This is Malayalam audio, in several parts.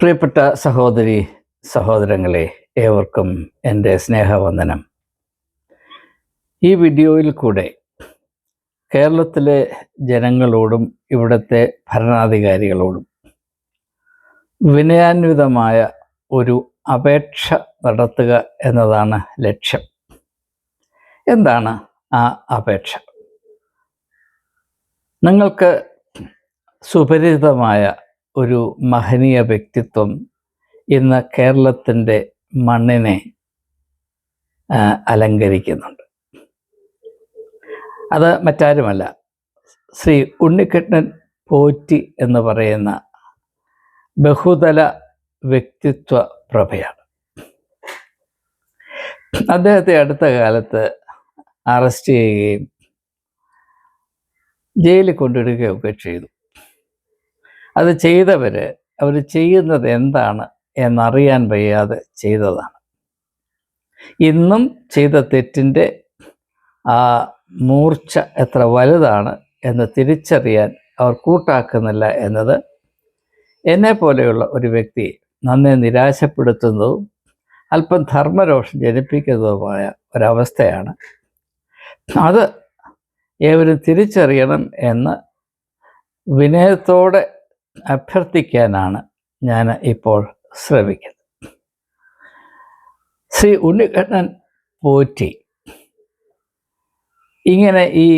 പ്രിയപ്പെട്ട സഹോദരി സഹോദരങ്ങളെ ഏവർക്കും എന്റെ സ്നേഹവന്ദനം. ഈ വീഡിയോയിൽ കൂടെ കേരളത്തിലെ ജനങ്ങളോടും ഇവിടുത്തെ ഭരണാധികാരികളോടും വിനയാന്വിതമായ ഒരു അപേക്ഷ നടത്തുക എന്നതാണ് ലക്ഷ്യം. എന്താണ് ആ അപേക്ഷ? നിങ്ങൾക്ക് സുപരിചിതമായ ഒരു മഹനീയ വ്യക്തിത്വം ഇന്ന് കേരളത്തിന്റെ മണ്ണിനെ അലങ്കരിക്കുന്നുണ്ട്. അത് മറ്റാരുമല്ല. ശ്രീ ഉണ്ണിക്കൃഷ്ണൻ പോറ്റി എന്ന് പറയുന്ന ബഹുതല വ്യക്തിത്വ പ്രഭയാണ്. അദ്ദേഹത്തെ അടുത്ത കാലത്ത് അറസ്റ്റ് ചെയ്യുകയും ജയിലിൽ കൊണ്ടിടുകയൊക്കെ ചെയ്തു. അത് ചെയ്തവർ അവർ ചെയ്യുന്നത് എന്താണ് എന്നറിയാൻ വയ്യാതെ ചെയ്തതാണ്. ഇന്നും ചെയ്ത തെറ്റിന്റെ ആ മൂർച്ച എത്ര വലുതാണ് എന്ന് തിരിച്ചറിയാൻ അവർ കൂട്ടാക്കുന്നില്ല എന്നത് എന്നെ പോലെയുള്ള ഒരു വ്യക്തി നന്നെ നിരാശപ്പെടുത്തുന്നതും അല്പം ധർമ്മരോഷം ജനിപ്പിക്കുന്നതുമായ ഒരവസ്ഥയാണ്. അത് ഏവരും തിരിച്ചറിയണം എന്ന് വിനയത്തോടെ അഭ്യർത്ഥിക്കാനാണ് ഞാൻ ഇപ്പോൾ ശ്രമിക്കുന്നത്. ശ്രീ ഉണ്ണിക്കണ്ണൻ പോറ്റി ഇങ്ങനെ ഈ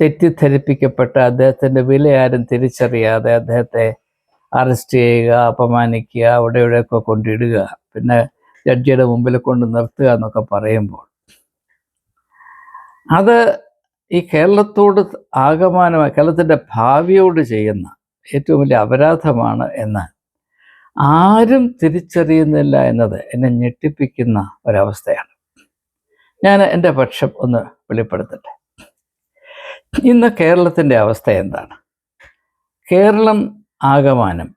തെറ്റിദ്ധരിപ്പിക്കപ്പെട്ട അദ്ദേഹത്തിന്റെ വില ആരും തിരിച്ചറിയാതെ അദ്ദേഹത്തെ അറസ്റ്റ് ചെയ്യുക അപമാനിക്കുക അവിടെ ഇവിടെയൊക്കെ കൊണ്ടിടുക പിന്നെ ജഡ്ജിയുടെ മുമ്പിൽ കൊണ്ട് നിർത്തുക എന്നൊക്കെ പറയുമ്പോൾ അത് ഈ കേരളത്തോട് ആകമാനമായി കേരളത്തിന്റെ ഭാവിയോട് ചെയ്യുന്ന ഏറ്റവും വലിയ അപരാധമാണ് എന്ന്. ആരും തിരിച്ചറിയുന്നില്ല എന്നത് എന്നെ ഞെട്ടിപ്പിക്കുന്ന ഒരവസ്ഥയാണ്. ഞാൻ എന്റെ പക്ഷം ഒന്ന് വെളിപ്പെടുത്തട്ടെ. ഇന്ന് കേരളത്തിന്റെ അവസ്ഥ എന്താണ്? കേരളം ആകമാനം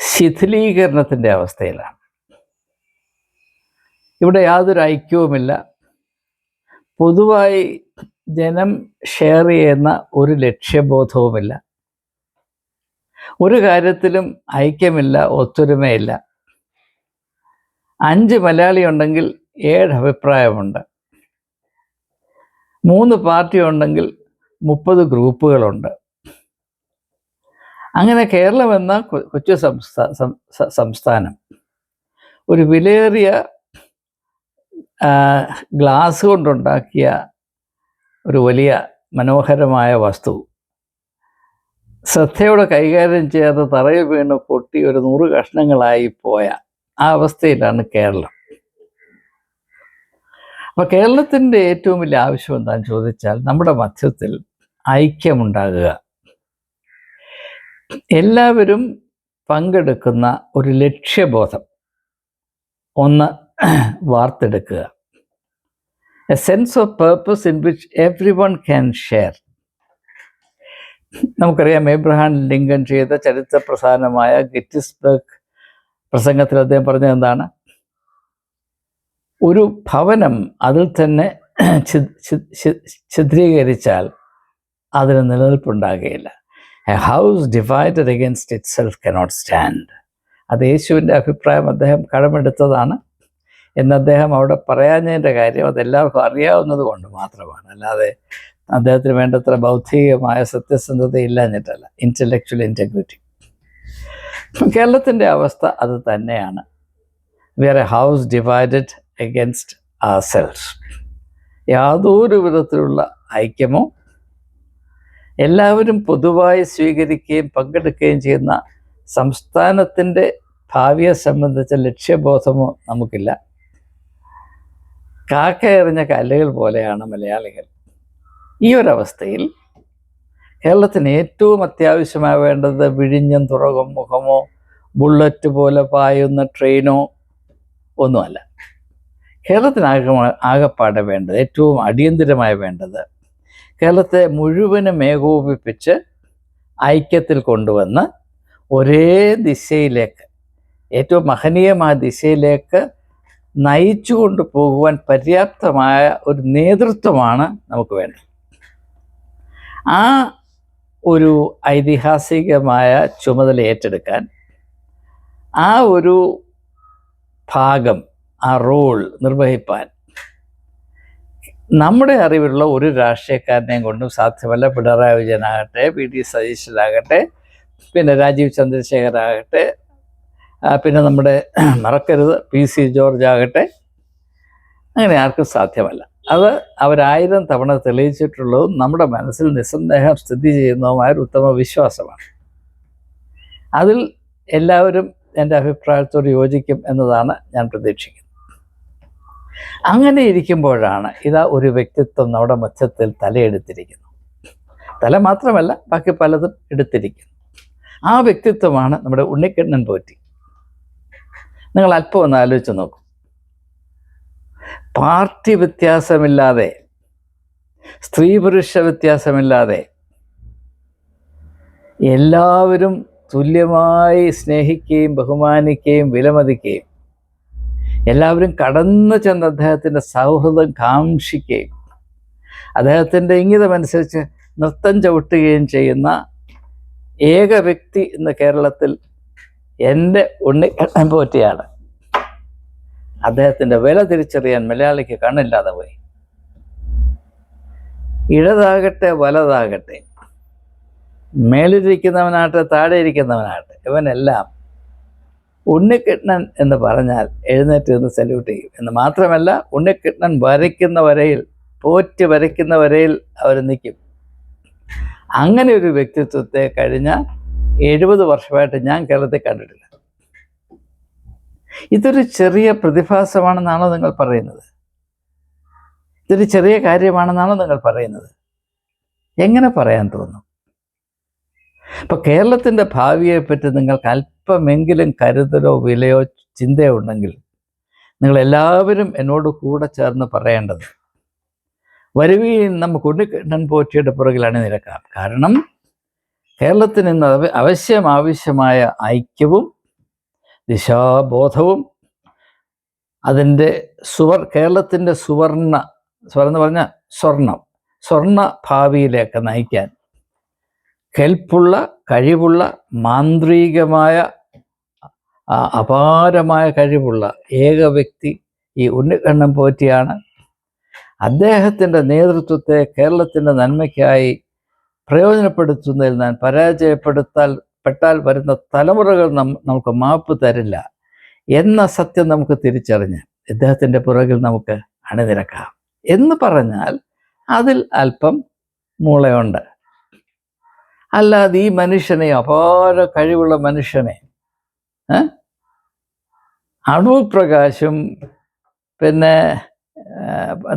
ശിഥിലീകരണത്തിന്റെ അവസ്ഥയിലാണ്. ഇവിടെ യാതൊരു ഐക്യവുമില്ല. പൊതുവായി ജനം ഷെയർ ചെയ്യുന്ന ഒരു ലക്ഷ്യബോധവുമില്ല. ഒരു കാര്യത്തിലും ഐക്യമില്ല ഒത്തൊരുമയില്ല. അഞ്ച് മലയാളി ഉണ്ടെങ്കിൽ ഏഴ് അഭിപ്രായമുണ്ട്. മൂന്ന് പാർട്ടി ഉണ്ടെങ്കിൽ മുപ്പത് ഗ്രൂപ്പുകളുണ്ട്. അങ്ങനെ കേരളം എന്ന കൊച്ചു സംസ്ഥാ സംസ്ഥാനം. ഒരു വിലയേറിയ ഗ്ലാസ് കൊണ്ടുണ്ടാക്കിയ ഒരു വലിയ മനോഹരമായ വസ്തു. ശ്രദ്ധയോടെ കൈകാര്യം ചെയ്യാതെ തറയിൽ വീണ് പൊട്ടി ഒരു നൂറ് കഷ്ണങ്ങളായി പോയ ആ അവസ്ഥയിലാണ് കേരളം. അപ്പൊ കേരളത്തിന്റെ ഏറ്റവും വലിയ ആവശ്യം എന്താണെന്ന് ചോദിച്ചാൽ നമ്മുടെ മധ്യത്തിൽ ഐക്യമുണ്ടാകുക. എല്ലാവരും പങ്കെടുക്കുന്ന ഒരു ലക്ഷ്യബോധം. ഒന്ന് വാർത്തെടുക്കുക. A sense of purpose in which everyone can share നമുക്കറിയാം എബ്രഹാം ലിങ്കൻ ചെയ്ത ചരിത്ര പ്രസാദമായ ഗെറ്റിസ്ബർഗ് പ്രസംഗത്തിൽ അദ്ദേഹം പറഞ്ഞത് എന്താണ്? ഒരു ഭവനം അതിൽ തന്നെ ഛിദ്രീകരിച്ചാൽ അതിന് നിലനിൽപ്പുണ്ടാകുകയില്ല. A house divided against itself cannot stand അത് യേശുവിന്റെ അഭിപ്രായം അദ്ദേഹം കടമെടുത്തതാണ്. എന്ന് അദ്ദേഹം അവിടെ പറയാഞ്ഞതിന്റെ കാര്യം അതെല്ലാവർക്കും അറിയാവുന്നത് കൊണ്ട് മാത്രമാണ്. അല്ലാതെ അദ്ദേഹത്തിന് വേണ്ടത്ര ബൗദ്ധികമായ സത്യസന്ധത ഇല്ലാഞ്ഞിട്ടല്ല ഇന്റലക്ച്വൽ ഇന്റഗ്രിറ്റി കേരളത്തിന്റെ അവസ്ഥ അത് തന്നെയാണ്. We are a house divided against ourselves യാതൊരു വിധത്തിലുള്ള ഐക്യമോ എല്ലാവരും പൊതുവായി സ്വീകരിക്കുകയും പങ്കെടുക്കുകയും ചെയ്യുന്ന സംസ്ഥാനത്തിന്റെ ഭാവിയെ സംബന്ധിച്ച ലക്ഷ്യബോധമോ നമുക്കില്ല. കാക്ക എറിഞ്ഞ കല്ലുകൾ പോലെയാണ് മലയാളികൾ. ഈ ഒരവസ്ഥയിൽ കേരളത്തിന് ഏറ്റവും അത്യാവശ്യമായി വേണ്ടത് വിഴിഞ്ഞം തുറമുഖമോ ബുള്ളറ്റ് പോലെ പായുന്ന ട്രെയിനോ ഒന്നുമല്ല. കേരളത്തിനാകെ ആകപ്പാടെ വേണ്ടത് ഏറ്റവും അടിയന്തിരമായി വേണ്ടത് കേരളത്തെ മുഴുവനും ഏകോപിപ്പിച്ച് ഐക്യത്തിൽ കൊണ്ടുവന്ന് ഒരേ ദിശയിലേക്ക് ഏറ്റവും മഹനീയമായ ദിശയിലേക്ക് നയിച്ചു കൊണ്ടു പോകുവാൻ പര്യാപ്തമായ ഒരു നേതൃത്വമാണ് നമുക്ക് വേണ്ടത്. ആ ഒരു ഐതിഹാസികമായ ചുമതല ഏറ്റെടുക്കാൻ ആ ഒരു ഭാഗം ആ റോൾ നിർവഹിപ്പാൻ നമ്മുടെ അറിവിലുള്ള ഒരു രാഷ്ട്രീയക്കാരനെയും കൊണ്ടും സാധ്യമല്ല. പിണറായി വിജയനാകട്ടെ പി. ടി. സതീശനാകട്ടെ പിന്നെ രാജീവ് ചന്ദ്രശേഖർ ആകട്ടെ പിന്നെ നമ്മുടെ മറക്കരുത് പി. സി. ജോർജ് ആകട്ടെ. അങ്ങനെ ആർക്കും സാധ്യമല്ല. അത് അവരായിരം തവണ തെളിയിച്ചിട്ടുള്ളതും നമ്മുടെ മനസ്സിൽ നിസ്സന്ദേഹം സ്ഥിതി ചെയ്യുന്നതുമായ ഒരു ഉത്തമ വിശ്വാസമാണ്. അതിൽ എല്ലാവരും എന്റെ അഭിപ്രായത്തോട് യോജിക്കും എന്നതാണ് ഞാൻ പ്രതീക്ഷിക്കുന്നത്. അങ്ങനെ ഇരിക്കുമ്പോഴാണ് ഇതാ ഒരു വ്യക്തിത്വം നമ്മുടെ മധ്യത്തിൽ തലയെടുത്തിരിക്കുന്നു. തല മാത്രമല്ല ബാക്കി പലതും എടുത്തിരിക്കുന്നു. ആ വ്യക്തിത്വമാണ് നമ്മുടെ ഉണ്ണിക്കണ്ണൻ പോറ്റി. നിങ്ങൾ അല്പം ഒന്ന് ആലോചിച്ച് നോക്കൂ. പാർട്ടി വ്യത്യാസമില്ലാതെ സ്ത്രീ പുരുഷ വ്യത്യാസമില്ലാതെ എല്ലാവരും തുല്യമായി സ്നേഹിക്കുകയും ബഹുമാനിക്കുകയും വിലമതിക്കുകയും എല്ലാവരും കടന്നു ചെന്ന് അദ്ദേഹത്തിന്റെ സൗഹൃദം കാക്ഷിക്കുകയും അദ്ദേഹത്തിന്റെ ഇംഗിതമനുസരിച്ച് നൃത്തം ചവിട്ടുകയും ചെയ്യുന്ന ഏക വ്യക്തി ഇന്ന് കേരളത്തിൽ എന്റെ ഉണ്ണി പോറ്റിയാണ്. അദ്ദേഹത്തിന്റെ വില തിരിച്ചറിയാൻ മലയാളിക്ക് കണ്ണില്ലാതെ പോയി. ഇടതാകട്ടെ വലതാകട്ടെ മേലിരിക്കുന്നവനാകട്ടെ താഴെ ഇരിക്കുന്നവനാകട്ടെ ഇവനെല്ലാം ഉണ്ണിക്കൃഷ്ണൻ എന്ന് പറഞ്ഞാൽ എഴുന്നേറ്റ് നിന്ന് സല്യൂട്ട് ചെയ്യും. എന്ന് മാത്രമല്ല ഉണ്ണിക്കൃഷ്ണൻ വരയ്ക്കുന്ന വരയിൽ പോറ്റ് വരയ്ക്കുന്ന വരയിൽ അവർ നിൽക്കും. അങ്ങനെ ഒരു വ്യക്തിത്വത്തെ കഴിഞ്ഞ എഴുപത് വർഷമായിട്ട് ഞാൻ കേരളത്തിൽ കണ്ടിട്ടില്ല. ഇതൊരു ചെറിയ പ്രതിഭാസമാണെന്നാണോ നിങ്ങൾ പറയുന്നത്? ഇതൊരു ചെറിയ കാര്യമാണെന്നാണോ നിങ്ങൾ പറയുന്നത്? എങ്ങനെ പറയാൻ തോന്നും? ഇപ്പൊ കേരളത്തിന്റെ ഭാവിയെപ്പറ്റി നിങ്ങൾക്ക് അല്പമെങ്കിലും കരുതലോ വിലയോ ചിന്തയോ ഉണ്ടെങ്കിൽ നിങ്ങൾ എല്ലാവരും എന്നോട് കൂടെ ചേർന്ന് പറയേണ്ടത് വരുവീൻ നമുക്ക് ഉണ്ണിക്കണ്ണൻ പോറ്റിയുടെ പുറകിൽ അണിനിരക്കാം കാരണം കേരളത്തിന് ഇന്ന് അവ- അവശ്യം ആവശ്യമായ ഐക്യവും ദിശാബോധവും അതിന്റെ സുവർ കേരളത്തിന്റെ സുവർണ സുവർണ എന്ന് പറഞ്ഞാൽ സ്വർണം സ്വർണ ഭാവിയിലേക്ക് നയിക്കാൻ കെൽപ്പുള്ള കഴിവുള്ള മാന്ത്രികമായ അപാരമായ കഴിവുള്ള ഏക വ്യക്തി ഈ ഉണ്ണിക്കണ്ണൻ പോറ്റിയാണ്. അദ്ദേഹത്തിന്റെ നേതൃത്വത്തെ കേരളത്തിന്റെ നന്മയ്ക്കായി പ്രയോജനപ്പെടുത്തുന്നതിൽ ഞാൻ പരാജയപ്പെടുത്താൽ പെട്ടാൽ വരുന്ന തലമുറകൾ നം നമുക്ക് മാപ്പ് തരില്ല. എന്ന സത്യം നമുക്ക് തിരിച്ചറിഞ്ഞ് ഇദ്ദേഹത്തിന്റെ പുറകിൽ നമുക്ക് അണിനിരക്കാം. എന്ന് പറഞ്ഞാൽ അതിൽ അല്പം മൂളയുണ്ട്. അല്ലാതെ ഈ മനുഷ്യനെ അപാര കഴിവുള്ള മനുഷ്യനെ അണുപ്രകാശും പ്രകാശും പിന്നെ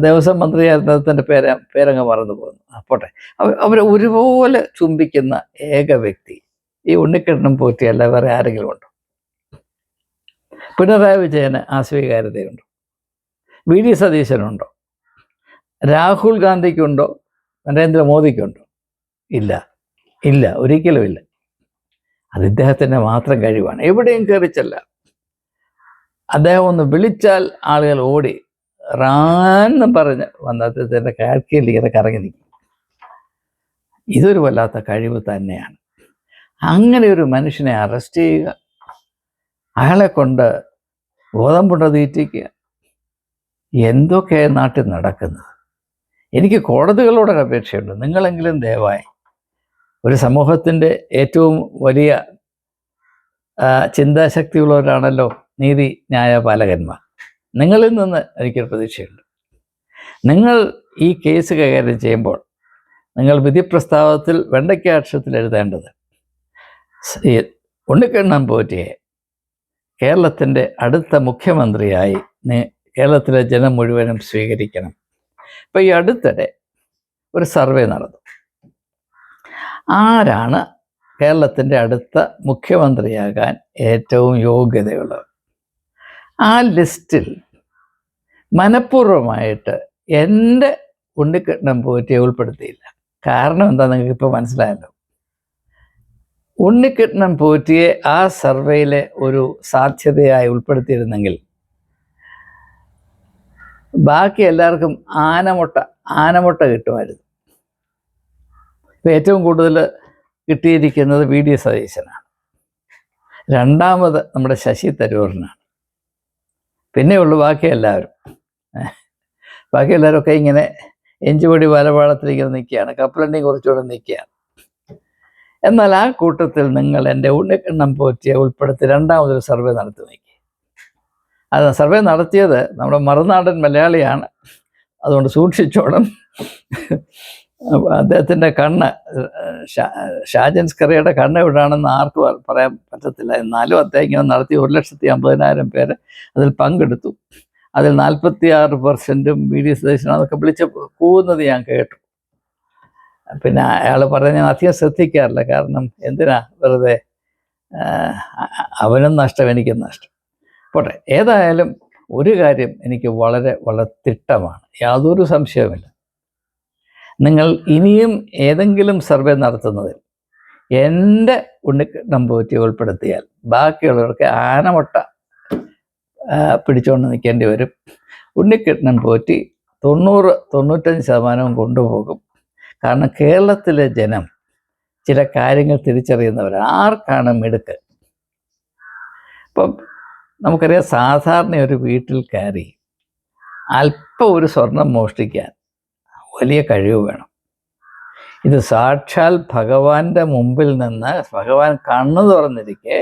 ദേവസ്വം മന്ത്രിയായിരുന്നതിന്റെ പേര് പേരങ്ങ് മറന്നു പോകുന്നു പോട്ടെ. അവ- അവരെ ഒരുപോലെ ചുംബിക്കുന്ന ഏക വ്യക്തി ഈ ഉണ്ണിക്കണ്ണൻ പോറ്റിയല്ല വേറെ ആരെങ്കിലും ഉണ്ടോ? പിണറായി വിജയന് ആ വി. ഡി. സതീശനുണ്ടോ രാഹുൽ ഗാന്ധിക്കുണ്ടോ? നരേന്ദ്രമോദിക്കുണ്ടോ? ഇല്ല. ഇല്ല. ഒരിക്കലും ഇല്ല. അത് ഇദ്ദേഹത്തിന്റെ മാത്രം കഴിവാണ്. എവിടെയും കയറിച്ചല്ല അദ്ദേഹം ഒന്ന് വിളിച്ചാൽ ആളുകൾ ഓടി റാന്ന് പറഞ്ഞ് വന്ന അദ്ദേഹത്തിന്റെ കാഴ്ചയിൽ ഇങ്ങനെ കറങ്ങി നിൽക്കും. ഇതൊരു വല്ലാത്ത കഴിവ് തന്നെയാണ്. അങ്ങനെ ഒരു മനുഷ്യനെ അറസ്റ്റ് ചെയ്യുക. അയാളെ കൊണ്ട് ഗോതമ്പുണ്ട തീറ്റിക്കുക എന്തൊക്കെ നാട്ടിൽ നടക്കുന്നത്? എനിക്ക് കോടതികളോടൊരു അപേക്ഷയുണ്ട്. നിങ്ങളെങ്കിലും ദയവായി ഒരു സമൂഹത്തിന്റെ ഏറ്റവും വലിയ ചിന്താശക്തിയുള്ളവരാണല്ലോ നീതി ന്യായപാലകന്മാർ. നിങ്ങളിൽ നിന്ന് എനിക്കൊരു പ്രതീക്ഷയുണ്ട്. നിങ്ങൾ ഈ കേസ് കൈകാര്യം ചെയ്യുമ്പോൾ നിങ്ങൾ വിധി പ്രസ്താവത്തിൽ എഴുതേണ്ടത് ഉണ്ണിക്കണ്ണൻ പോറ്റിയെ കേരളത്തിന്റെ അടുത്ത മുഖ്യമന്ത്രിയായി കേരളത്തിലെ ജനം മുഴുവനും സ്വീകരിക്കണം. ഇപ്പം ഈ അടുത്തിടെ ഒരു സർവേ നടന്നു. ആരാണ് കേരളത്തിന്റെ അടുത്ത മുഖ്യമന്ത്രിയാകാൻ ഏറ്റവും യോഗ്യതയുള്ളത്? ആ ലിസ്റ്റിൽ മനഃപൂർവമായിട്ട് എന്റെ ഉണ്ണിക്കണ്ണൻ പോറ്റിയെ ഉൾപ്പെടുത്തിയില്ല. കാരണം എന്താ നിങ്ങൾക്ക് ഇപ്പോൾ മനസ്സിലായല്ലോ? ഉണ്ണിക്കണ്ണൻ പോറ്റിയെ ആ സർവേയിലെ ഒരു സാധ്യതയായി ഉൾപ്പെടുത്തിയിരുന്നെങ്കിൽ ബാക്കി എല്ലാവർക്കും ആനമുട്ട ആനമുട്ട കിട്ടുമായിരുന്നു. ഇപ്പം ഏറ്റവും കൂടുതൽ കിട്ടിയിരിക്കുന്നത് വി ഡി സതീശനാണ്. രണ്ടാമത് നമ്മുടെ ശശി തരൂറിനാണ് പിന്നെയുള്ളു ബാക്കി എല്ലാവരും. ബാക്കി എല്ലാവരും ഒക്കെ ഇങ്ങനെ എഞ്ചുപൊടി വലപാടത്തിൽ ഇങ്ങനെ നിൽക്കുകയാണ്. കപ്പലണ്ടി കുറച്ചുകൂടെ നിൽക്കുകയാണ്. എന്നാൽ ആ കൂട്ടത്തിൽ നിങ്ങൾ എന്റെ ഉണ്ണിക്കണ്ണം പോറ്റിയെ ഉൾപ്പെടുത്തി രണ്ടാമതൊരു സർവേ നടത്തി നോക്കി അത് സർവേ നടത്തിയത് നമ്മുടെ മറുനാടൻ മലയാളിയാണ്. അതുകൊണ്ട് സൂക്ഷിച്ചോണം. അദ്ദേഹത്തിന്റെ കണ്ണ് ഷാജൻസ് കറിയുടെ കണ്ണ് എവിടെയാണെന്ന് ആർക്കും പറയാൻ പറ്റത്തില്ല. എന്നാലും അദ്ദേഹം ഇങ്ങനെ നടത്തി ഒരു ലക്ഷത്തി അമ്പതിനായിരം പേര് അതിൽ പങ്കെടുത്തു. അതിൽ നാൽപ്പത്തി ആറ് പെർസെന്റും ബി ഡി വിളിച്ച് കൂവുന്നത് ഞാൻ കേട്ടു. പിന്നെ അയാൾ പറഞ്ഞ ഞാൻ അധികം ശ്രദ്ധിക്കാറില്ല. കാരണം എന്തിനാ? വെറുതെ അവനും നഷ്ടം എനിക്കും നഷ്ടം. പോട്ടെ ഏതായാലും ഒരു കാര്യം എനിക്ക് വളരെ വളരെ തിട്ടമാണ്. യാതൊരു സംശയവുമില്ല. നിങ്ങൾ ഇനിയും ഏതെങ്കിലും സർവേ നടത്തുന്നതിൽ എന്റെ ഉണ്ണിക്കണ്ണം പോറ്റി ഉൾപ്പെടുത്തിയാൽ ബാക്കിയുള്ളവർക്ക് ആനമുട്ട പിടിച്ചുകൊണ്ട് നിൽക്കേണ്ടി വരും. ഉണ്ണിക്കണ്ണൻ പോറ്റി തൊണ്ണൂറ് തൊണ്ണൂറ്റഞ്ച് ശതമാനവും കൊണ്ടുപോകും. കാരണം കേരളത്തിലെ ജനം ചില കാര്യങ്ങൾ തിരിച്ചറിയുന്നവരാണ്. ആർക്കാണ് മിടുക്ക്? ഇപ്പം നമുക്കറിയാം സാധാരണ ഒരു വീട്ടിൽ കയറി അല്പം ഒരു സ്വർണം മോഷ്ടിക്കാൻ വലിയ കഴിവ് വേണം. ഇത് സാക്ഷാൽ ഭഗവാന്റെ മുമ്പിൽ നിന്ന് ഭഗവാൻ കണ്ണു തുറന്നിരിക്കെ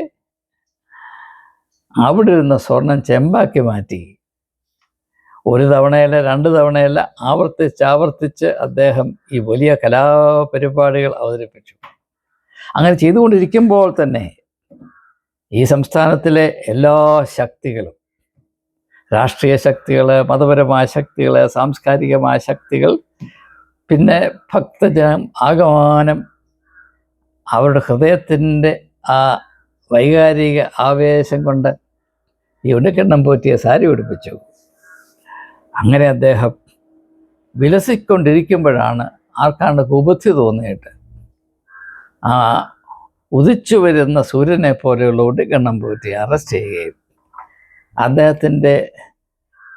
അവിടെ ഇരുന്ന സ്വർണം ചെമ്പാക്കി മാറ്റി ഒരു തവണയല്ല രണ്ട് തവണയല്ല ആവർത്തിച്ച് ആവർത്തിച്ച് അദ്ദേഹം ഈ വലിയ കലാപരിപാടികൾ അവതരിപ്പിച്ചു. അങ്ങനെ ചെയ്തുകൊണ്ടിരിക്കുമ്പോൾ തന്നെ ഈ സംസ്ഥാനത്തിലെ എല്ലാ ശക്തികളും രാഷ്ട്രീയ ശക്തികൾ മതപരമായ ശക്തികൾ സാംസ്കാരികമായ ശക്തികൾ പിന്നെ ഭക്തജനം ആകമാനം അവരുടെ ഹൃദയത്തിന്റെ ആ വൈകാരിക ആവേശം കൊണ്ട് ഈ ഉണ്ണിക്കണ്ണം പോറ്റിയ സാരി ഉടുപ്പിച്ചു. അങ്ങനെ അദ്ദേഹം വിലസിക്കൊണ്ടിരിക്കുമ്പോഴാണ് ആർക്കാണ്ട് കുബുദ്ധി തോന്നിയിട്ട് ആ ഉദിച്ചു വരുന്ന സൂര്യനെ പോലെയുള്ള ഒടികണ്ണം പോറ്റി അറസ്റ്റ് ചെയ്യുകയും അദ്ദേഹത്തിന്റെ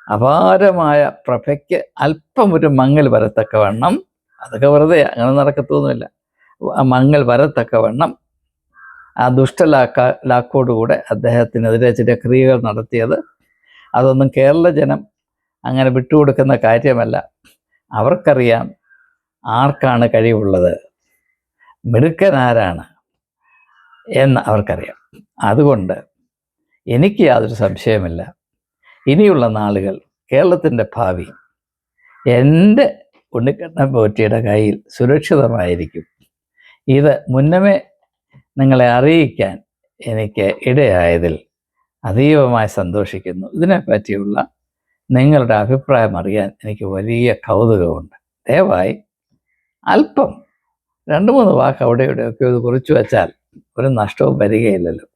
അപാരമായ പ്രഭയ്ക്ക് അല്പം ഒരു മങ്ങൽ വരത്തക്കവണ്ണം അതൊക്കെ വെറുതെ അങ്ങനെ നടക്കത്തൊന്നുമില്ല മങ്ങൽ വരത്തക്കവണ്ണം ആ ദുഷ്ടലാക്ക ലാക്കോടുകൂടെ അദ്ദേഹത്തിനെതിരെ ചില ക്രിയകൾ നടത്തിയത്. അതൊന്നും കേരള ജനം അങ്ങനെ വിട്ടുകൊടുക്കുന്ന കാര്യമല്ല. അവർക്കറിയാം ആർക്കാണ് കഴിവുള്ളത്. മിടുക്കനാരാണ് എന്ന് അവർക്കറിയാം. അതുകൊണ്ട് എനിക്ക് യാതൊരു സംശയമില്ല ഇനിയുള്ള നാളുകൾ കേരളത്തിന്റെ ഭാവി എന്റെ ഉണ്ണിക്കണ്ണൻ പോറ്റിയുടെ കയ്യിൽ സുരക്ഷിതമായിരിക്കും. ഇത് മുന്നമേ നിങ്ങളെ അറിയിക്കാൻ എനിക്ക് ഇടയായതിൽ അതീവമായി സന്തോഷിക്കുന്നു. ഇതിനെപ്പറ്റിയുള്ള നിങ്ങളുടെ അഭിപ്രായം അറിയാൻ എനിക്ക് വലിയ കൗതുകമുണ്ട്. ദയവായി അല്പം രണ്ട് മൂന്ന് വാക്ക് അവിടെ ഇവിടെയൊക്കെ ഇത് കുറിച്ചു വെച്ചാൽ ഒരു നഷ്ടവും വരികയില്ലല്ലോ.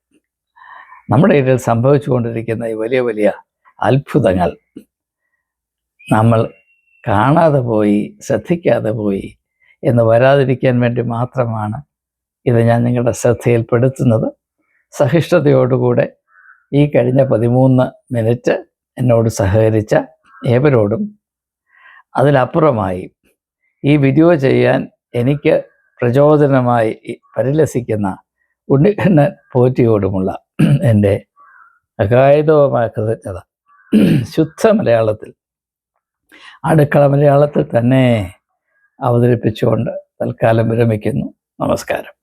നമ്മുടെ ഇടയിൽ സംഭവിച്ചുകൊണ്ടിരിക്കുന്ന ഈ വലിയ വലിയ അത്ഭുതങ്ങൾ നമ്മൾ കാണാതെ പോയി ശ്രദ്ധിക്കാതെ പോയി എന്ന് വരാതിരിക്കാൻ വേണ്ടി മാത്രമാണ് ഇത് ഞാൻ നിങ്ങളുടെ ശ്രദ്ധയിൽപ്പെടുത്തുന്നത്. സഹിഷ്ണുതയോടുകൂടെ ഈ കഴിഞ്ഞ പതിമൂന്ന് മിനിറ്റ് എന്നോട് സഹകരിച്ച ഏവരോടും അതിലപ്പുറമായി ഈ വീഡിയോ ചെയ്യാൻ എനിക്ക് പ്രചോദനമായി പരിലസിക്കുന്ന ഉണ്ണിക്കണ്ണൻ പോറ്റിയോടുമുള്ള എന്റെ അകായതവുമായ കൃതജ്ഞത. ശുദ്ധ മലയാളത്തിൽ അടുക്കള മലയാളത്തിൽ തന്നെ അവതരിപ്പിച്ചുകൊണ്ട് തൽക്കാലം വിരമിക്കുന്നു. നമസ്കാരം.